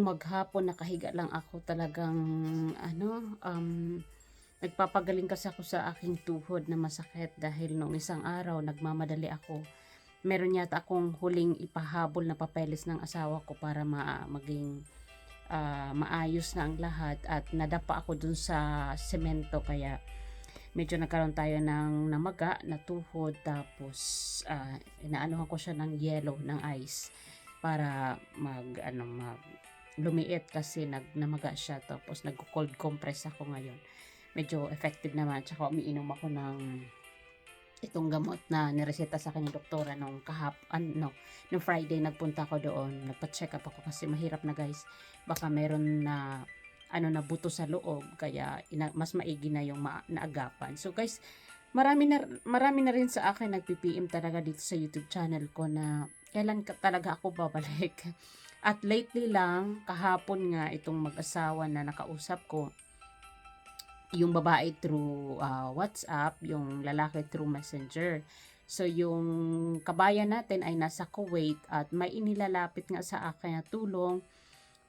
Maghapon nakahiga lang ako talagang ano um nagpapagaling kasi ako sa aking tuhod na masakit dahil nung isang araw nagmamadali ako. Meron yata akong huling ipahabol na papeles ng asawa ko para ma maging ah, maayos na ang lahat at nadapa ako dun sa semento kaya medyo nagkaroon tayo ng namaga na tuhod tapos uh, inaanuhan ko siya ng yellow ng ice para mag ano mag lumiit kasi nag namaga siya tapos nag cold compress ako ngayon. Medyo effective naman tsaka umiinom ako ng itong gamot na nireseta sa akin ng doktora nung kahap ano nung Friday nagpunta ako doon. Nagpa-check up ako kasi mahirap na guys. Baka meron na ano na buto sa loob kaya ina, mas maigi na yung ma, naagapan. So guys marami na marami na rin sa akin nagpi-PM talaga dito sa YouTube channel ko na kailan ka talaga ako babalik at lately lang kahapon nga itong mag-asawa na nakausap ko yung babae through uh, WhatsApp, yung lalaki through Messenger. So, yung kabayan natin ay nasa Kuwait at may inilalapit nga sa akin na tulong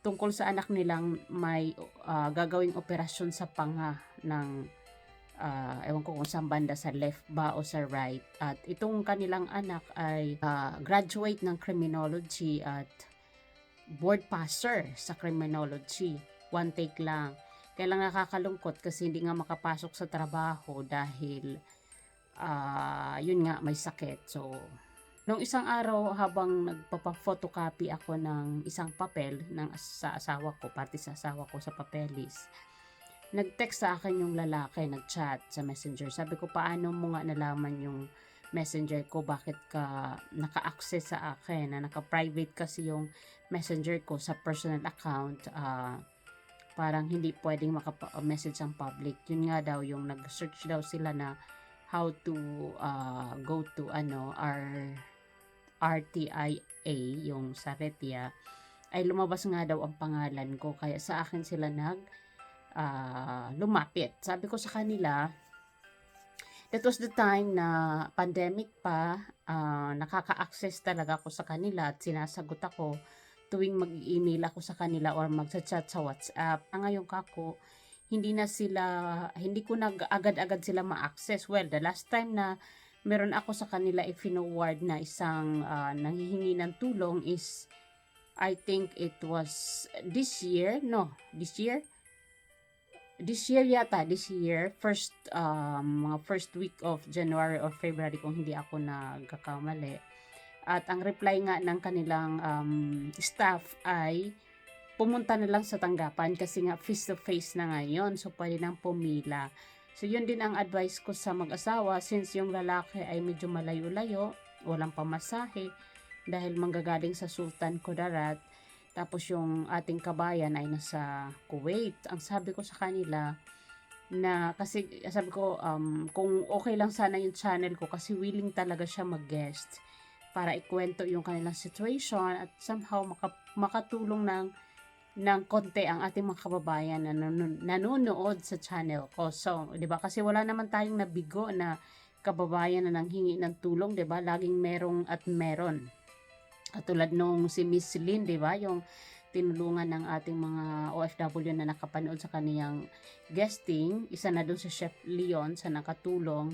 tungkol sa anak nilang may uh, gagawing operasyon sa panga ng uh, ewan ko kung saan banda sa left ba o sa right. At itong kanilang anak ay uh, graduate ng criminology at board passer sa criminology. One take lang. Kaya lang nakakalungkot kasi hindi nga makapasok sa trabaho dahil uh, yun nga may sakit. So, nung isang araw habang nagpapa-photocopy ako ng isang papel ng sa asawa ko, pati sa asawa ko sa papelis, nag-text sa akin yung lalaki, nag-chat sa messenger. Sabi ko, paano mo nga nalaman yung messenger ko, bakit ka naka-access sa akin, na naka-private kasi yung messenger ko sa personal account, uh, parang hindi pwedeng maka-message ang public. Yun nga daw yung nag-search daw sila na how to uh, go to ano R RTIA yung sa Retia ay lumabas nga daw ang pangalan ko kaya sa akin sila nag uh, lumapit. Sabi ko sa kanila that was the time na pandemic pa uh, nakaka-access talaga ako sa kanila at sinasagot ako tuwing mag-email ako sa kanila or magchat-chat sa WhatsApp. Ang ngayon kako, hindi na sila, hindi ko nag agad-agad sila ma-access. Well, the last time na meron ako sa kanila i-forward na isang uh, nanghihingi ng tulong is I think it was this year, no, this year, this year yata, this year, first, um, mga first week of January or February kung hindi ako nagkakamali at ang reply nga ng kanilang um, staff ay pumunta na lang sa tanggapan kasi nga face to face na ngayon. So pwede nang pumila. So yun din ang advice ko sa mag-asawa since yung lalaki ay medyo malayo-layo, walang pamasahe dahil manggagaling sa Sultan Kudarat. Tapos yung ating kabayan ay nasa Kuwait. Ang sabi ko sa kanila, na kasi sabi ko um, kung okay lang sana yung channel ko kasi willing talaga siya mag-guest para ikwento yung kanilang situation at somehow maka, makatulong ng ng konti ang ating mga kababayan na nanonood sa channel ko. So, 'di ba? Kasi wala naman tayong nabigo na kababayan na nanghingi ng tulong, 'di ba? Laging merong at meron. Katulad nung si Miss Lynn, 'di ba? Yung tinulungan ng ating mga OFW na nakapanood sa kaniyang guesting, isa na doon si Chef Leon sa nakatulong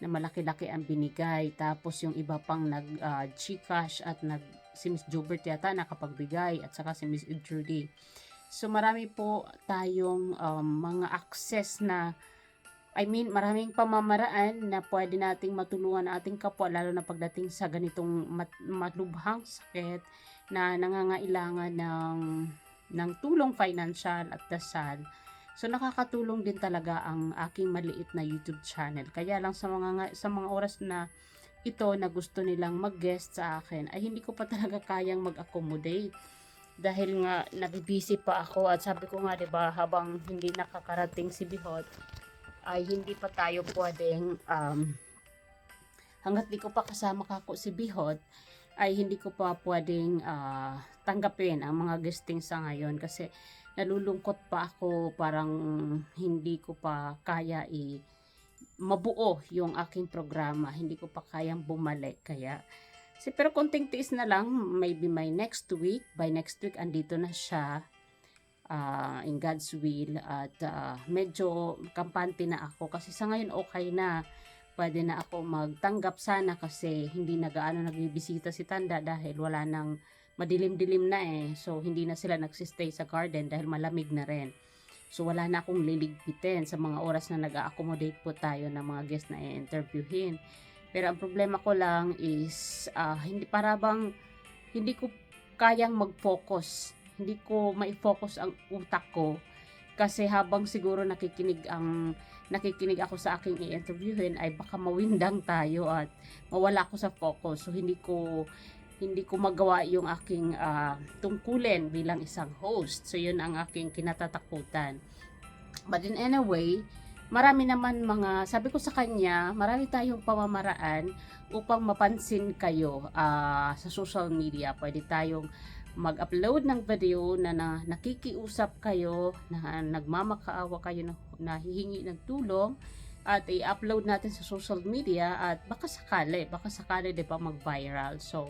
na malaki-laki ang binigay. Tapos yung iba pang nag uh, Gcash at nag si Miss Jobert yata nakapagbigay at saka si Miss Judy. So marami po tayong um, mga access na I mean, maraming pamamaraan na pwede nating matulungan ating kapwa lalo na pagdating sa ganitong mat- malubhang sakit na nangangailangan ng ng tulong financial at dasal So nakakatulong din talaga ang aking maliit na YouTube channel. Kaya lang sa mga sa mga oras na ito na gusto nilang mag-guest sa akin ay hindi ko pa talaga kayang mag-accommodate dahil nga nabibisi pa ako at sabi ko nga 'di ba habang hindi nakakarating si Bihot ay hindi pa tayo pwedeng um, hanggat di ko pa kasama kako si Bihot ay hindi ko pa pwedeng uh, tanggapin ang mga guesting sa ngayon kasi nalulungkot pa ako parang hindi ko pa kaya i mabuo yung aking programa hindi ko pa kayang bumalik kaya si pero konting tiis na lang maybe my next week by next week andito na siya ah, in God's will at ah, medyo kampante na ako kasi sa ngayon okay na. Pwede na ako magtanggap sana kasi hindi na gaano nagbibisita si Tanda dahil wala nang madilim-dilim na eh. So hindi na sila nagsistay sa garden dahil malamig na rin. So wala na akong liligpitin sa mga oras na nag-accommodate po tayo ng mga guest na i-interviewin. Pero ang problema ko lang is ah, hindi para bang hindi ko kayang mag-focus. Hindi ko mai-focus ang utak ko kasi habang siguro nakikinig ang nakikinig ako sa aking i-interviewin ay baka mawindang tayo at mawala ako sa focus. So hindi ko hindi ko magawa yung aking ah, tungkulin bilang isang host. So yun ang aking kinatatakutan. But in anyway, marami naman mga, sabi ko sa kanya, marami tayong pamamaraan upang mapansin kayo ah, sa social media. Pwede tayong mag-upload ng video na, na nakikiusap kayo, na nagmamakaawa kayo, na, na hihingi ng tulong at i-upload natin sa social media at baka sakali, baka sakali 'di ba mag-viral. So,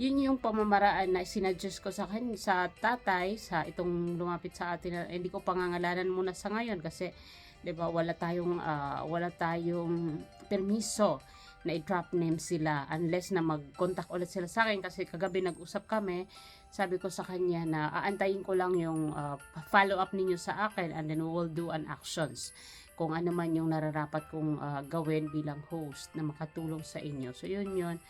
yun yung pamamaraan na sinadjust ko sa kanya, sa tatay, sa itong lumapit sa atin na hindi ko pangangalanan muna sa ngayon kasi 'di ba wala tayong ah, wala tayong permiso na i-drop name sila unless na mag-contact ulit sila sa akin kasi kagabi nag-usap kami sabi ko sa kanya na aantayin ko lang yung ah, follow up ninyo sa akin and then we will do an actions kung ano man yung nararapat kong ah, gawin bilang host na makatulong sa inyo so yun yun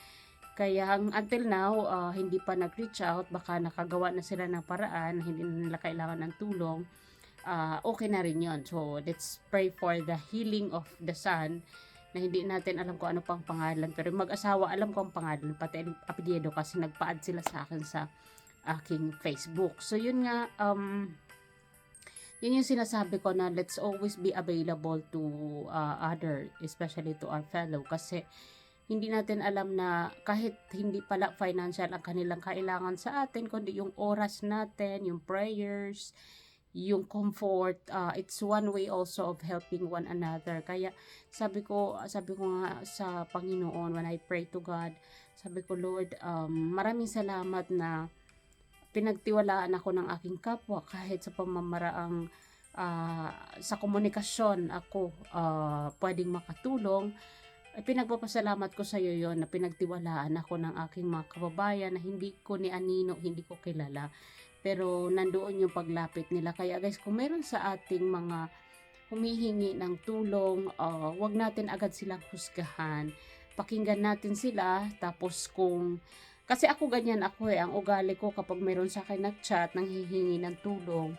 kaya until now ah, hindi pa nag-reach out baka nakagawa na sila ng paraan hindi na nila kailangan ng tulong ah, okay na rin yun. So, let's pray for the healing of the son na hindi natin alam kung ano pang pangalan. Pero mag-asawa, alam ko ang pangalan, pati ang apelyido kasi nagpa-add sila sa akin sa aking Facebook. So, yun nga, um, yun yung sinasabi ko na let's always be available to uh, other, especially to our fellow. Kasi, hindi natin alam na kahit hindi pala financial ang kanilang kailangan sa atin, kundi yung oras natin, yung prayers, yung comfort uh, it's one way also of helping one another kaya sabi ko sabi ko nga sa Panginoon when I pray to God sabi ko Lord um, maraming salamat na pinagtiwalaan ako ng aking kapwa kahit sa pamamaraang ah, sa komunikasyon ako ah, pwedeng makatulong ay pinagpapasalamat ko sa iyo yon na pinagtiwalaan ako ng aking mga kababayan na hindi ko ni Anino, hindi ko kilala pero nandoon yung paglapit nila. Kaya guys, kung meron sa ating mga humihingi ng tulong, uh, wag natin agad silang husgahan. Pakinggan natin sila, tapos kung kasi ako ganyan ako eh, ang ugali ko kapag meron sa akin nag-chat nang hihingi ng tulong,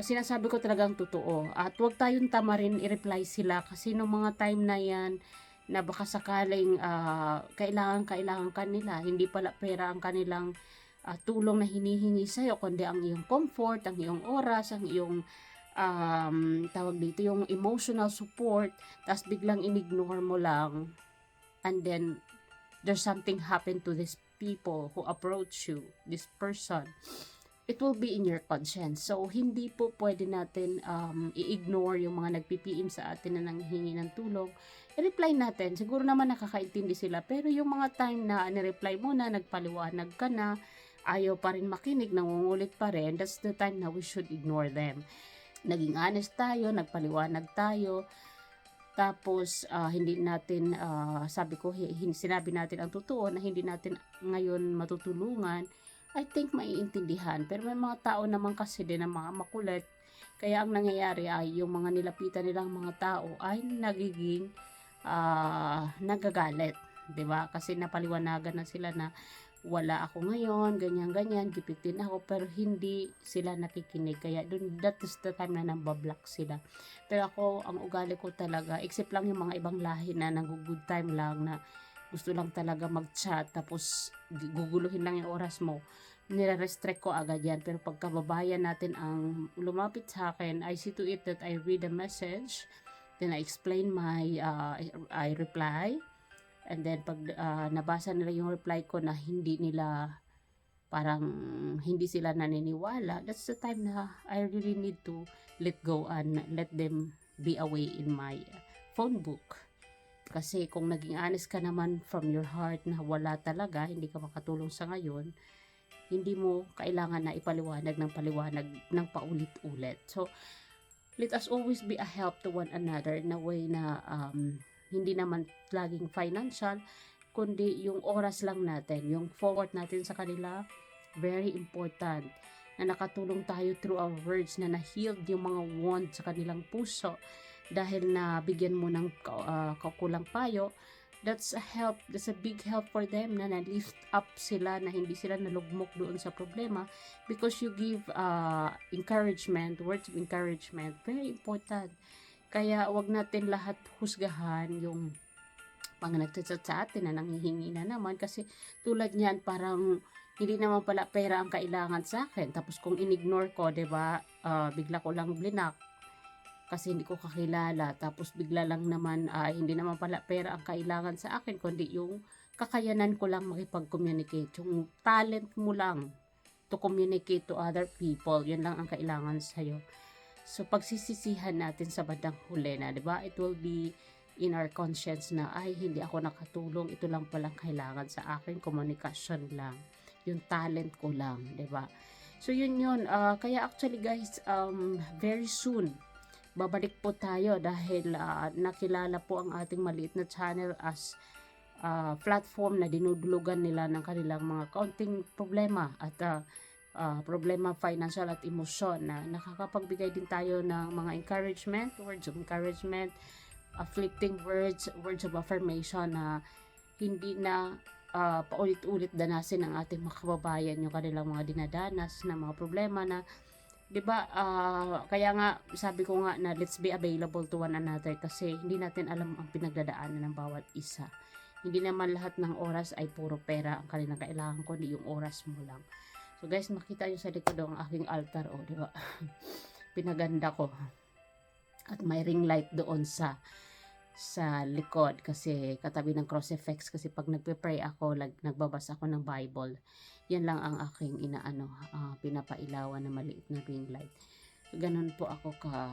sinasabi ko talagang totoo. At huwag tayong tamarin i-reply sila. Kasi nung mga time na yan, na baka sakaling ah, kailangan kailangan kanila hindi pala pera ang kanilang ah, tulong na hinihingi sa iyo kundi ang iyong comfort, ang iyong oras, ang iyong um, tawag dito yung emotional support. Tapos biglang inignore mo lang. And then there's something happen to these people who approach you, this person it will be in your conscience. So, hindi po pwede natin um, i-ignore yung mga nagpipiim sa atin na nanghingi ng tulong. I-reply natin. Siguro naman nakakaintindi sila. Pero yung mga time na nireply mo na, nagpaliwanag ka na, ayaw pa rin makinig, nangungulit pa rin, that's the time na we should ignore them. Naging honest tayo, nagpaliwanag tayo, tapos ah, hindi natin, ah, sabi ko, sinabi natin ang totoo na hindi natin ngayon matutulungan, I think maiintindihan. Pero may mga tao naman kasi din na mga makulit. Kaya ang nangyayari ay yung mga nilapitan nilang mga tao ay nagiging ah, nagagalit. ba Kasi napaliwanagan na sila na wala ako ngayon, ganyan-ganyan, gipitin ako, pero hindi sila nakikinig. Kaya dun, that is the time na nambablock sila. Pero ako, ang ugali ko talaga, except lang yung mga ibang lahi na nag-good time lang na gusto lang talaga mag-chat, tapos guguluhin lang yung oras mo, nire-restrict ko agad yan. Pero pag kababayan natin ang lumapit sa akin, I see to it that I read the message, then I explain my, uh, I reply, And then pag ah, nabasa nila yung reply ko na hindi nila parang hindi sila naniniwala, that's the time na I really need to let go and let them be away in my phone book. Kasi kung naging honest ka naman from your heart na wala talaga, hindi ka makatulong sa ngayon, hindi mo kailangan na ipaliwanag ng paliwanag ng paulit-ulit. So, let us always be a help to one another na way na um, hindi naman laging financial, kundi yung oras lang natin, yung forward natin sa kanila, very important na nakatulong tayo through our words na na-healed yung mga wound sa kanilang puso dahil na bigyan mo ng uh, kakulang payo. That's a help that's a big help for them na na-lift up sila na hindi sila nalugmok doon sa problema because you give uh, encouragement words of encouragement. Very important kaya wag natin lahat husgahan yung mga nagchat sa atin na nanghihingi na naman. Kasi tulad niyan parang hindi naman pala pera ang kailangan sa akin. Tapos kung inignore ko 'di ba uh, bigla ko lang blinak kasi hindi ko kakilala. Tapos bigla lang naman uh, hindi naman pala pera ang kailangan sa akin kundi yung kakayanan ko lang makipag-communicate. Yung talent mo lang to communicate to other people yun lang ang kailangan sa'yo so pagsisisihan natin sa bandang huli na 'di ba? It will be in our conscience na ay hindi ako nakatulong. Ito lang palang kailangan sa akin. Komunikasyon lang. Yung talent ko lang 'di ba? So yun yun. Uh, kaya actually guys um, very soon babalik po tayo dahil uh, nakilala po ang ating maliit na channel as uh, platform na dinudulugan nila ng kanilang mga kaunting problema at uh, uh, problema financial at emosyon na nakakapagbigay din tayo ng mga encouragement, words of encouragement, afflicting words, words of affirmation na hindi na uh, paulit-ulit danasin ng ating mga kababayan yung kanilang mga dinadanas na mga problema na 'di ba uh, kaya nga sabi ko nga na let's be available to one another kasi hindi natin alam ang pinagdadaanan ng bawat isa. Hindi naman lahat ng oras ay puro pera ang kanilang kailangan kundi yung oras mo lang so guys makita nyo sa likod ang aking altar oh, di ba? Pinaganda ko. At may ring light doon sa sa likod kasi katabi ng cross effects. Kasi pag nagpe-pray ako lag, nagbabasa ako ng Bible yan lang ang aking inaano, uh, pinapailawan na maliit na ring light. Ganun po ako ka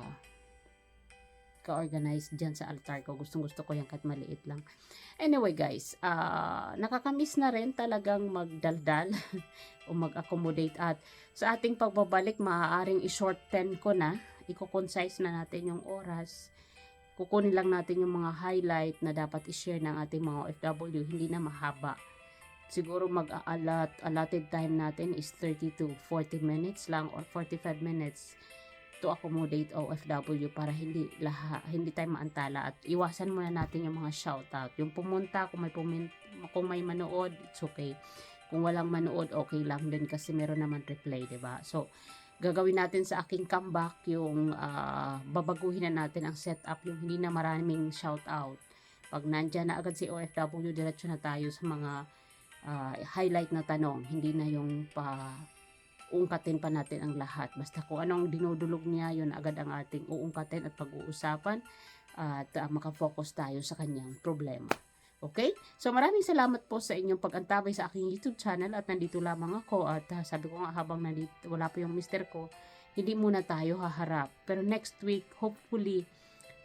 ka-organized dyan sa altar ko. Gustong gusto ko yan kahit maliit lang. Anyway guys, uh, nakakamiss na rin talagang magdaldal o mag-accommodate at sa ating pagbabalik maaaring i-shorten ko na, i-concise na natin yung oras. Kukunin lang natin yung mga highlight na dapat i-share ng ating mga OFW, hindi na mahaba siguro mag-allot allotted time natin is 30 to 40 minutes lang or 45 minutes to accommodate OFW para hindi laha, hindi tayo maantala at iwasan muna natin yung mga shoutout. Yung pumunta kung may pumin, kung may manood, it's okay. Kung walang manood, okay lang din kasi meron naman replay, ba? So gagawin natin sa aking comeback yung uh, babaguhin na natin ang setup yung hindi na maraming shoutout. Pag nandiyan na agad si OFW, diretso na tayo sa mga uh, highlight na tanong, hindi na yung pa uungkatin pa natin ang lahat. Basta kung anong dinudulog niya, yun agad ang ating uungkatin at pag-uusapan at uh, makafocus tayo sa kanyang problema. Okay? So maraming salamat po sa inyong pag-antabay sa aking YouTube channel at nandito lamang ako at uh, sabi ko nga habang nandito, wala pa yung mister ko, hindi muna tayo haharap. Pero next week, hopefully,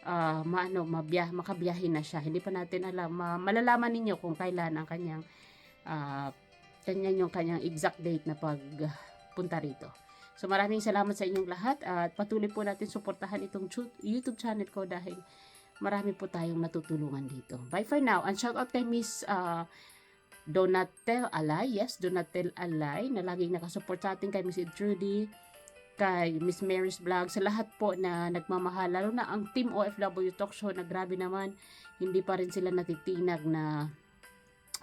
uh, maano, mabiyah, makabiyahin na siya. Hindi pa natin alam. Ma malalaman ninyo kung kailan ang kanyang uh, ganyan yung kanyang exact date na pagpunta rito. So maraming salamat sa inyong lahat at patuloy po natin suportahan itong YouTube channel ko dahil marami po tayong natutulungan dito. Bye for now. And shout out kay Miss uh, Donatel Alay. Yes, Donatel Alay na laging nakasupport sa atin kay Miss Trudy, kay Miss Mary's Vlog, sa lahat po na nagmamahal. Lalo na ang Team OFW Talk Show na grabe naman, hindi pa rin sila natitinag na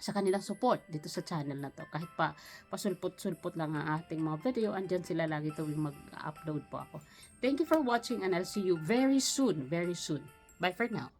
sa kanilang support dito sa channel na to. Kahit pa pasulpot-sulpot lang ang ating mga video, andyan sila lagi tuwing mag-upload po ako. Thank you for watching and I'll see you very soon, very soon. Bye for now.